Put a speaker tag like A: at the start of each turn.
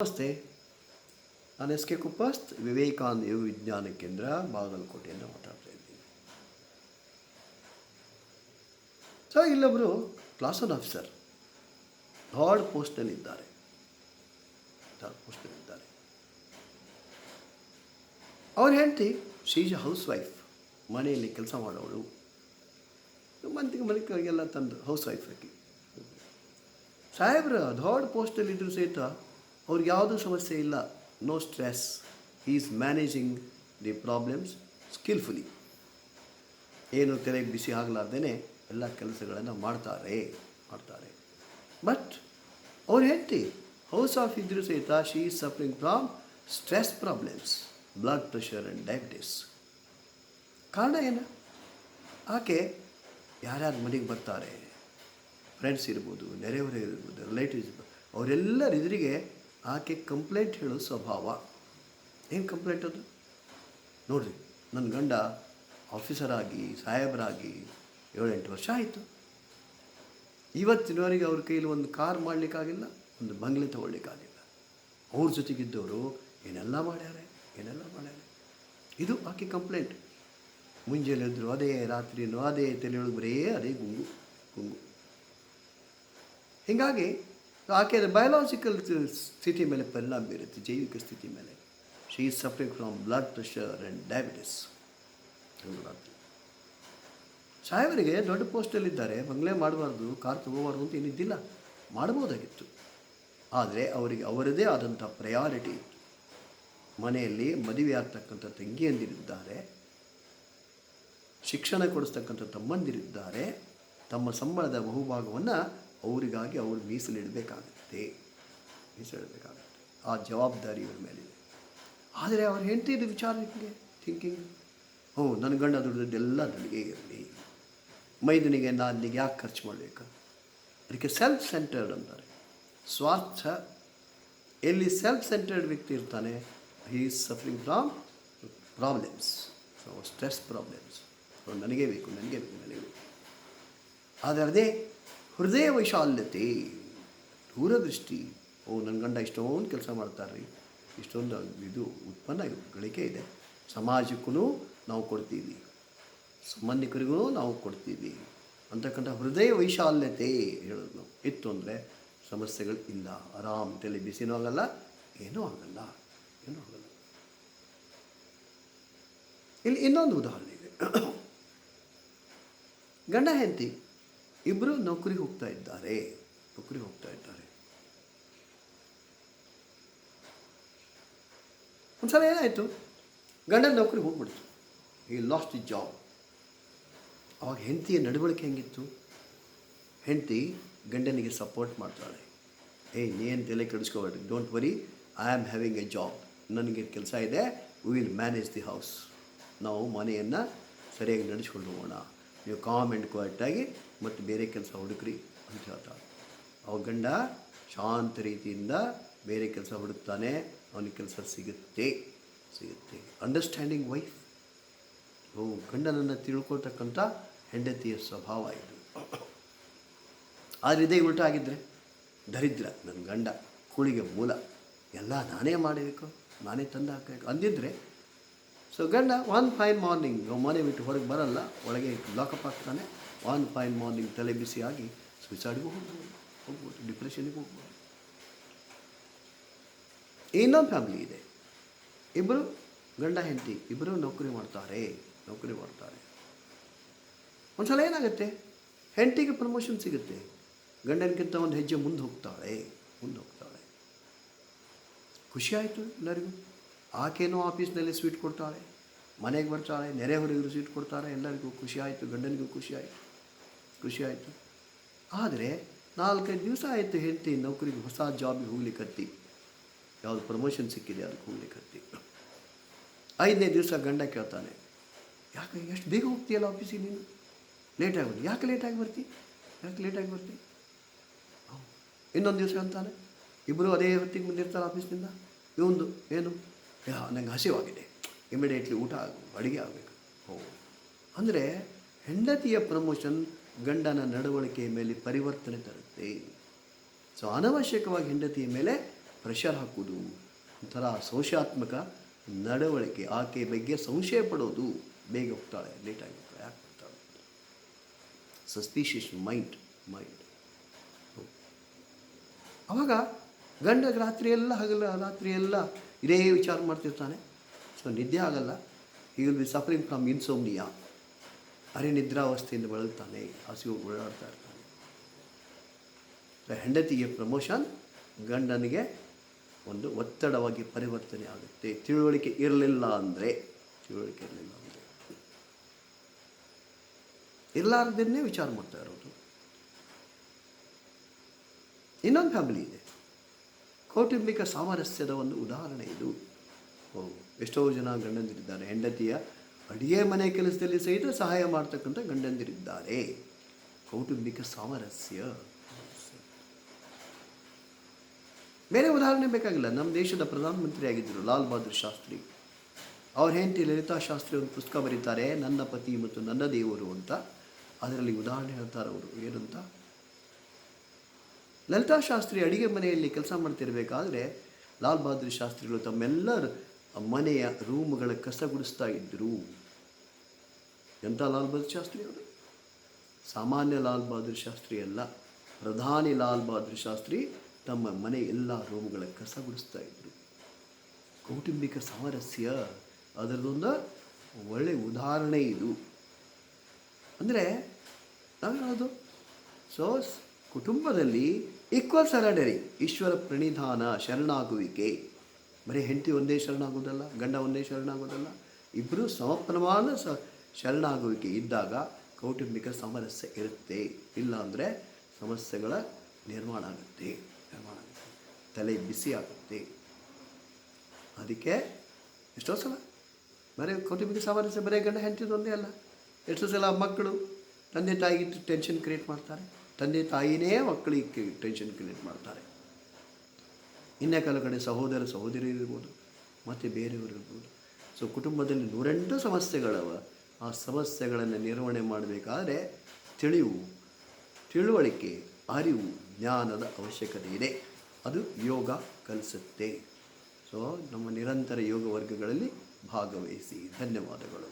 A: ನಮಸ್ತೆ. ನಾನು S K ಕುಪ್ಪಸ್ತ್, Vivekananda ವಿಜ್ಞಾನ ಕೇಂದ್ರ, ಬಾಗಲಕೋಟೆಯಿಂದ ಮಾತಾಡ್ತಾ ಇದ್ದೀನಿ. ಸೊ ಇಲ್ಲೊಬ್ಬರು ಕ್ಲಾಸನ್ ಆಫೀಸರ್ ಥರ್ಡ್ ಪೋಸ್ಟ್ನಲ್ಲಿದ್ದಾರೆ ಥರ್ಡ್ ಪೋಸ್ಟ್ನಲ್ಲಿದ್ದಾರೆ ಅವ್ರ ಹೆಂಡತಿ ಶೀಜ್ ಹೌಸ್ ವೈಫ್ ಮನೆಯಲ್ಲಿ ಕೆಲಸ ಮಾಡೋಳು ಮಂತಿಗೆ ಮನೆಗೆಲ್ಲ ತಂದು ಹೌಸ್ ವೈಫ್ ಆಗಿ ಸಾಹೇಬ್ರ ಥರ್ಡ್ ಪೋಸ್ಟಲ್ಲಿ ಇದ್ರೂ ಸಹಿತ ಅವ್ರಿಗೆ ಯಾವುದೂ ಸಮಸ್ಯೆ ಇಲ್ಲ no stress is managing the problems skilfully ಏನು ತಲೆಗೆ ಬಿಸಿ ಆಗಲಾರ್ದೇ ಎಲ್ಲ ಕೆಲಸಗಳನ್ನು ಮಾಡ್ತಾರೆ ಮಾಡ್ತಾರೆ. ಬಟ್ ಅವ್ರು ಹೆಂಡತಿ ಹೌಸ್ ಆಫ್ ಇದ್ರೂ ಸಹಿತ she is suffering from stress problems blood pressure and diabetes ಕಾರಣ ಏನು? ಆಕೆ ಯಾರ್ಯಾರು ಮನೆಗೆ ಬರ್ತಾರೆ ಫ್ರೆಂಡ್ಸ್ ಇರ್ಬೋದು ನೆರೆಹೊರೆ ಇರ್ಬೋದು ರಿಲೇಟಿವ್ಸ್ ಅವರೆಲ್ಲರ ಎದುರಿಗೆ ಆಕೆ ಕಂಪ್ಲೇಂಟ್ ಹೇಳೋ ಸ್ವಭಾವ. ಏನು ಕಂಪ್ಲೇಂಟ್ ಅದು? ನೋಡಿರಿ ನನ್ನ ಗಂಡ ಆಫೀಸರ್ ಆಗಿ ಸಾಹೇಬರಾಗಿ ಏಳೆಂಟು ವರ್ಷ ಆಯಿತು. ಇವತ್ತಿನವರೆಗೆ ಅವ್ರ ಕೈಯಲ್ಲಿ ಒಂದು ಕಾರ್ ಮಾಡಲಿಕ್ಕಾಗಿಲ್ಲ, ಒಂದು ಬಂಗ್ಲೆ ತಗೊಳ್ಳಿಕ್ಕಾಗಿಲ್ಲ. ಅವ್ರ ಜೊತೆಗಿದ್ದವರು ಏನೆಲ್ಲ ಮಾಡ್ಯಾರೆ ಏನೆಲ್ಲ ಮಾಡ್ಯಾರೆ. ಇದು ಆಕೆ ಕಂಪ್ಲೇಂಟ್. ಮುಂಜಾನೆ ಎದ್ರು ಅದೇ ರಾತ್ರಿನೂ ಅದೇ, ತಲೆಯೊಳಗೆ ಬರೇ ಅದೇ ಗುಂಗು ಗುಂಗು. ಹೀಗಾಗಿ ಆಕೆಯ ಬಯೋಲಾಜಿಕಲ್ ಸ್ಥಿತಿ ಮೇಲೆ ಪರಿಣಾಮ ಬೀರುತ್ತೆ, ಜೈವಿಕ ಸ್ಥಿತಿ ಮೇಲೆ. She is suffering from blood pressure and diabetes ಸಾಹೇಬರಿಗೆ ದೊಡ್ಡ ಪೋಸ್ಟಲ್ಲಿದ್ದಾರೆ ಬಂಗ್ಲೆ ಮಾಡಬಾರ್ದು, ಕಾರ್ ತಗೋಬಾರ್ದು ಅಂತ ಏನಿದ್ದಿಲ್ಲ. ಮಾಡ್ಬೋದಾಗಿತ್ತು. ಆದರೆ ಅವರಿಗೆ ಅವರದೇ ಆದಂಥ ಪ್ರಯಾರಿಟಿ ಇತ್ತು ಮನೆಯಲ್ಲಿ ಮದುವೆ ಆಗ್ತಕ್ಕಂಥ ತಂಗಿಯಂದಿರಿದ್ದಾರೆ, ಶಿಕ್ಷಣ ಕೊಡಿಸ್ತಕ್ಕಂಥ ತಮ್ಮಂದಿರಿದ್ದಾರೆ, ತಮ್ಮ ಸಂಬಳದ ಬಹುಭಾಗವನ್ನು ಅವರಿಗಾಗಿ ಅವರು ಮೀಸಲಿಡಬೇಕಾಗುತ್ತೆ ಮೀಸಲಿಡಬೇಕಾಗುತ್ತೆ ಆ ಜವಾಬ್ದಾರಿ ಇವ್ರ ಮೇಲಿದೆ. ಆದರೆ ಅವ್ರ ವಿಚಾರ ನಿಮಗೆ ಥಿಂಕಿಂಗ್ ಓ, ನನ್ನ ಗಂಡ ದುಡಿದದ್ದೆಲ್ಲ ನನಗೆ ಇರಲಿ. ಮೈದನಿಗೆ ನಾನು ಯಾಕೆ ಖರ್ಚು ಮಾಡಬೇಕು? ಅದಕ್ಕೆ ಸೆಲ್ಫ್ ಸೆಂಟರ್ಡ್ ಅಂತಾರೆ. ಸ್ವಾರ್ಥ. ಎಲ್ಲಿ ಸೆಲ್ಫ್ ಸೆಂಟರ್ಡ್ ವ್ಯಕ್ತಿ ಇರ್ತಾನೆ he is suffering from problems stress problems ನನಗೆ ಬೇಕು ನನಗೆ ಬೇಕು ನನಗೆ ಬೇಕು. ಆದರೆ ಅದೇ ಹೃದಯ ವೈಶಾಲ್ಯತೆ, ದೂರದೃಷ್ಟಿ, ಓ ನನ್ನ ಗಂಡ ಇಷ್ಟೊಂದು ಕೆಲಸ ಮಾಡ್ತಾರೆ ಇಷ್ಟೊಂದು ಇದು ಉತ್ಪನ್ನ ಗಳಿಕೆ ಇದೆ. ಸಮಾಜಕ್ಕೂ ನಾವು ಕೊಡ್ತೀವಿ ಸಂಬಂಧಿಕರಿಗೂ ನಾವು ಕೊಡ್ತೀವಿ. ಅಂತಕ್ಕಂಥ ಹೃದಯ ವೈಶಾಲ್ಯತೆ ಹೇಳೋದು ಇತ್ತು ಅಂದರೆ ಸಮಸ್ಯೆಗಳು ಇಲ್ಲ, ಆರಾಮ್ ತಲೆ ಬಿಸಿನೂ ಆಗಲ್ಲ, ಏನೂ ಆಗಲ್ಲ ಏನೂ ಆಗಲ್ಲ. ಇಲ್ಲಿ ಇನ್ನೊಂದು ಉದಾಹರಣೆ ಇದೆ. ಗಂಡ ಹೆಂಡತಿ ಇಬ್ಬರು ನೌಕರಿ ಹೋಗ್ತಾ ಇದ್ದಾರೆ. ನೌಕರಿ ಹೋಗ್ತಾ ಇದ್ದಾರೆ. ಒಂದ್ಸಲ ಏನಾಯಿತು? ಗಂಡನ ನೌಕರಿ ಹೋಗ್ಬಿಡ್ತು. ಈ ಲಾಸ್ಟ್ ದಿ ಜಾಬ್ ಅವಾಗ ಹೆಂಡತಿಯ ನಡವಳಿಕೆ ಹೆಂಗಿತ್ತು? ಹೆಂಡತಿ ಗಂಡನಿಗೆ ಸಪೋರ್ಟ್ ಮಾಡ್ತಾಳೆ. ಏ, ನೀನು ತಲೆ ಕೆಡಿಸ್ಕೋಬೇಡಿ don't worry I am having a job ನನಗೆ ಕೆಲಸ ಇದೆ. We will manage the house ನಾವು ಮನೆಯನ್ನು ಸರಿಯಾಗಿ ನಡೆಸ್ಕೊಂಡು ಹೋಗೋಣ. ನೀವು ಕಾಮ್ ಆ್ಯಂಡ್ ಕ್ವೈಟಾಗಿ ಮತ್ತು ಬೇರೆ ಕೆಲಸ ಹುಡುಕ್ರಿ ಅಂತ ಹೇಳ್ತಾಳೆ. ಅವ ಗಂಡ ಶಾಂತ ರೀತಿಯಿಂದ ಬೇರೆ ಕೆಲಸ ಹುಡುಕ್ತಾನೆ, ಅವನಿಗೆ ಕೆಲಸ ಸಿಗುತ್ತೆ ಸಿಗುತ್ತೆ. ಅಂಡರ್ಸ್ಟ್ಯಾಂಡಿಂಗ್ ವೈಫ್ ಓ, ಗಂಡನನ್ನು ತಿಳ್ಕೊಳ್ತಕ್ಕಂಥ ಹೆಂಡತಿಯ ಸ್ವಭಾವ ಇದು. ಆದರೆ ಇದೇ ಉಲ್ಟ ಆಗಿದ್ದರೆ ದರಿದ್ರ ನನ್ನ ಗಂಡ, ಕೂಳಿಗೆ ಮೂಲ, ಎಲ್ಲ ನಾನೇ ಮಾಡಬೇಕು, ನಾನೇ ತಂದು ಹಾಕಬೇಕು ಅಂದಿದ್ರೆ ಸೊ ಗಂಡ ಒನ್ ಫೈನ್ ಮಾರ್ನಿಂಗ್ ಮನೆ ಬಿಟ್ಟು ಹೊರಗೆ ಬರಲ್ಲ. ಒಳಗೆ ಲಾಕಪ್ ಆಗ್ತಾನೆ ಒನ್ ಫೈನ್ ಮಾರ್ನಿಂಗ್ ತಲೆ ಬಿಸಿಯಾಗಿ ಸುಸೈಡ್ಗೂ ಹೋಗ್ಬೋದು. ಹೋಗ್ಬೋದು. ಡಿಪ್ರೆಷನ್ಗೆ ಹೋಗ್ಬೋದು. ಇನ್ನೊಂದು ಫ್ಯಾಮಿಲಿ ಇದೆ. ಇಬ್ಬರು ಗಂಡ, ಹೆಂಡತಿ. ಇಬ್ಬರು ನೌಕರಿ ಮಾಡ್ತಾರೆ. ನೌಕರಿ ಮಾಡ್ತಾರೆ. ಒಂದ್ಸಲ ಏನಾಗುತ್ತೆ? ಹೆಂಡತಿಗೆ ಪ್ರಮೋಷನ್ ಸಿಗುತ್ತೆ. ಗಂಡನಕ್ಕಿಂತ ಒಂದು ಹೆಜ್ಜೆ ಮುಂದೆ ಹೋಗ್ತಾಳೆ. ಮುಂದೆ ಹೋಗ್ತಾಳೆ. ಖುಷಿ ಆಯಿತು ಎಲ್ಲರಿಗೂ. ಆಕೆನೂ ಆಫೀಸ್ನಲ್ಲಿ ಸ್ವೀಟ್ ಕೊಡ್ತಾಳೆ, ಮನೆಗೆ ಬರ್ತಾಳೆ ನೆರೆಹೊರೆಯವರು ಸ್ವೀಟ್ ಕೊಡ್ತಾರೆ ಎಲ್ಲರಿಗೂ ಖುಷಿ ಆಯಿತು, ಗಂಡನಿಗೂ ಖುಷಿ ಆಯಿತು ಖುಷಿ ಆಯಿತು. ಆದರೆ ನಾಲ್ಕೈದು ದಿವಸ ಆಯಿತು ಹೆಂಡತಿ ನೌಕರಿಗೆ ಹೊಸ ಜಾಬಿಗೆ ಹೋಗ್ಲಿಕ್ಕತ್ತಿ. ಯಾವುದು ಪ್ರಮೋಷನ್ ಸಿಕ್ಕಿದೆ ಅದಕ್ಕೆ ಹೋಗ್ಲಿಕ್ಕತ್ತಿ. ಐದನೇ ದಿವಸ ಗಂಡ ಕೇಳ್ತಾನೆ, ಯಾಕೆ ಎಷ್ಟು ಬೇಗ ಹೋಗ್ತೀಯಲ್ಲ ಆಫೀಸಿಗೆ ನೀನು? ಲೇಟಾಗಿ ಬರ್ತಿ ಯಾಕೆ ಲೇಟಾಗಿ ಬರ್ತಿ? ಯಾಕೆ ಲೇಟಾಗಿ ಬರ್ತಿ? ಇನ್ನೊಂದು ದಿವಸ ಅಂತಾನೆ ಇಬ್ಬರು ಅದೇ ಹೊತ್ತಿಗೆ ಬಂದಿರ್ತಾರೆ ಆಫೀಸ್ನಿಂದ ಇವೊಂದು ಏನು? ಯಾ ನಂಗೆ ಹಸಿವಾಗಿದೆ. ಇಮಿಡಿಯೇಟ್ಲಿ ಊಟ ಅಡುಗೆ ಆಗಬೇಕು. ಓ ಅಂದರೆ ಹೆಂಡತಿಯ ಪ್ರಮೋಷನ್ ಗಂಡನ ನಡವಳಿಕೆಯ ಮೇಲೆ ಪರಿವರ್ತನೆ ತರುತ್ತೆ. ಸೊ ಅನವಶ್ಯಕವಾಗಿ ಹೆಂಡತಿಯ ಮೇಲೆ ಪ್ರೆಷರ್ ಹಾಕೋದು ಒಂಥರ ಸಂಶಯಾತ್ಮಕ ನಡವಳಿಕೆ. ಆಕೆ ಬಗ್ಗೆ ಸಂಶಯ ಪಡೋದು. ಬೇಗ ಹೋಗ್ತಾಳೆ ಲೇಟಾಗಿ ಹೋಗ್ತಾಳೆ ಯಾಕೆ ಹೋಗ್ತಾಳೆ? ಸಸ್ಪಿಷಿಯಸ್ ಮೈಂಡ್ ಮೈಂಡ್ ಅವಾಗ ಗಂಡ ರಾತ್ರಿ ಎಲ್ಲ ಹಗಲ ರಾತ್ರಿ ಎಲ್ಲ ಇದೇ ವಿಚಾರ ಮಾಡ್ತಿರ್ತಾನೆ. ಸೊ, ನಿದ್ದೆ ಆಗಲ್ಲ. He will be suffering from insomnia ಅರೆ ನಿದ್ರಾವಸ್ಥೆಯಿಂದ ಬಳಲ್ತಾನೆ. ಹಸಿವು ಓಡಾಡ್ತಾ ಇರ್ತಾನೆ. ಹೆಂಡತಿಗೆ ಪ್ರಮೋಷನ್ ಗಂಡನಿಗೆ ಒಂದು ಒತ್ತಡವಾಗಿ ಪರಿವರ್ತನೆ ಆಗುತ್ತೆ. ತಿಳುವಳಿಕೆ ಇರಲಿಲ್ಲ ಅಂದರೆ, ತಿಳುವಳಿಕೆ ಇರಲಿಲ್ಲ ಅಂದರೆ. ಇರಲಾರ್ದನ್ನೇ ವಿಚಾರ ಮಾಡ್ತಾ ಇರೋದು. ಇನ್ನೊಂದು ಫ್ಯಾಮಿಲಿ ಇದೆ. ಕೌಟುಂಬಿಕ ಸಾಮರಸ್ಯದ ಒಂದು ಉದಾಹರಣೆ ಇದು. ಓ, ಎಷ್ಟೋ ಜನ ಗಂಡಂದಿರಿದ್ದಾರೆ. ಹೆಂಡತಿಯ ಅಡಿಗೆ ಮನೆ ಕೆಲಸದಲ್ಲಿ ಸಹಿತ ಸಹಾಯ ಮಾಡ್ತಕ್ಕಂಥ ಗಂಡಂದಿರಿದ್ದಾರೆ. ಕೌಟುಂಬಿಕ ಸಾಮರಸ್ಯ. ಬೇರೆ ಉದಾಹರಣೆ ಬೇಕಾಗಿಲ್ಲ. ನಮ್ಮ ದೇಶದ ಪ್ರಧಾನಮಂತ್ರಿ ಆಗಿದ್ದರು ಲಾಲ್ ಬಹದ್ದೂರ್ ಶಾಸ್ತ್ರಿ. ಅವ್ರ ಹೆಂಡತಿ ಲಲಿತಾ ಶಾಸ್ತ್ರಿ ಒಂದು ಪುಸ್ತಕ ಬರೀತಾರೆ ನನ್ನ ಪತಿ ಮತ್ತು ನನ್ನ ದೇವರು ಅಂತ. ಅದರಲ್ಲಿ ಉದಾಹರಣೆ ಹೇಳ್ತಾರೆ ಅವರು. ಏನಂತ? ಲಲಿತಾ ಶಾಸ್ತ್ರಿ ಅಡಿಗೆ ಮನೆಯಲ್ಲಿ ಕೆಲಸ ಮಾಡ್ತಿರಬೇಕಾದ್ರೆ ಲಾಲ್ ಬಹದ್ದೂರ್ ಶಾಸ್ತ್ರಿಗಳು ತಮ್ಮೆಲ್ಲರ ಮನೆಯ ರೂಮ್ಗಳ ಕಸ ಗುಡಿಸ್ತಾ ಇದ್ದರು ಎಂಥ ಲಾಲ್ ಬಹದ್ದೂರ್ ಶಾಸ್ತ್ರಿ ಅವರು? ಸಾಮಾನ್ಯ ಲಾಲ್ ಬಹದ್ದೂರ್ ಶಾಸ್ತ್ರಿ ಅಲ್ಲ. ಪ್ರಧಾನಿ ಲಾಲ್ ಬಹದ್ದೂರ್ ಶಾಸ್ತ್ರಿ ತಮ್ಮ ಮನೆ ಎಲ್ಲ ರೂಮ್ಗಳ ಕಸ ಗುಡಿಸ್ತಾ ಇದ್ದರು ಕೌಟುಂಬಿಕ ಸಾಮರಸ್ಯ ಅದರದೊಂದು ಒಳ್ಳೆ ಉದಾಹರಣೆ ಇದು. ಅಂದರೆ ಹೇಳೋದು? ಸೊ ಕುಟುಂಬದಲ್ಲಿ ಈಕ್ವಲ್ ಸರಡರಿ ಈಶ್ವರ ಪ್ರಣಿಧಾನ ಶರಣಾಗುವಿಕೆ. ಬರೀ ಹೆಂಡತಿ ಒಂದೇ ಶರಣಾಗೋದಲ್ಲ ಗಂಡ ಒಂದೇ ಶರಣಾಗೋದಲ್ಲ ಇಬ್ಬರು ಸಮಪ್ರಮಾಣ ಸ ಶರಣಾಗುವಿಕೆ ಇದ್ದಾಗ ಕೌಟುಂಬಿಕ ಸಾಮರಸ್ಯ ಇರುತ್ತೆ. ಇಲ್ಲಾಂದರೆ ಸಮಸ್ಯೆಗಳ ನಿರ್ಮಾಣ ಆಗುತ್ತೆ ನಿರ್ಮಾಣ ಆಗುತ್ತೆ, ತಲೆ ಬಿಸಿ ಆಗುತ್ತೆ. ಅದಕ್ಕೆ ಎಷ್ಟೋ ಸಲ ಬರೀ ಕೌಟುಂಬಿಕ ಸಾಮರಸ್ಯ ಬರೀ ಗಂಡ ಹೆಂಡತಿದೊಂದೇ ಅಲ್ಲ. ಎಷ್ಟೋ ಸಲ ಮಕ್ಕಳು ತಂದೆ ತಾಯಿಗಿಟ್ಟು ಟೆನ್ಷನ್ ಕ್ರಿಯೇಟ್ ಮಾಡ್ತಾರೆ. ತಂದೆ ತಾಯಿನೇ ಮಕ್ಕಳಿಗೆ ಟೆನ್ಷನ್ ಕ್ರಿಯೇಟ್ ಮಾಡ್ತಾರೆ. ಇನ್ನೇ ಕೆಲವು ಕಡೆ ಸಹೋದರ ಸಹೋದರಿ ಇರ್ಬೋದು, ಮತ್ತು ಬೇರೆಯವರು ಇರ್ಬೋದು. ಸೊ ಕುಟುಂಬದಲ್ಲಿ ನೂರೆಂಟು ಸಮಸ್ಯೆಗಳವ. ಆ ಸಮಸ್ಯೆಗಳನ್ನು ನಿರ್ವಹಣೆ ಮಾಡಬೇಕಾದ್ರೆ ತಿಳಿವು, ತಿಳುವಳಿಕೆ, ಅರಿವು, ಜ್ಞಾನದ ಅವಶ್ಯಕತೆ ಇದೆ. ಅದು ಯೋಗ ಕಲಿಸುತ್ತೆ. ಸೊ ನಮ್ಮ ನಿರಂತರ ಯೋಗ ವರ್ಗಗಳಲ್ಲಿ ಭಾಗವಹಿಸಿ. ಧನ್ಯವಾದಗಳು.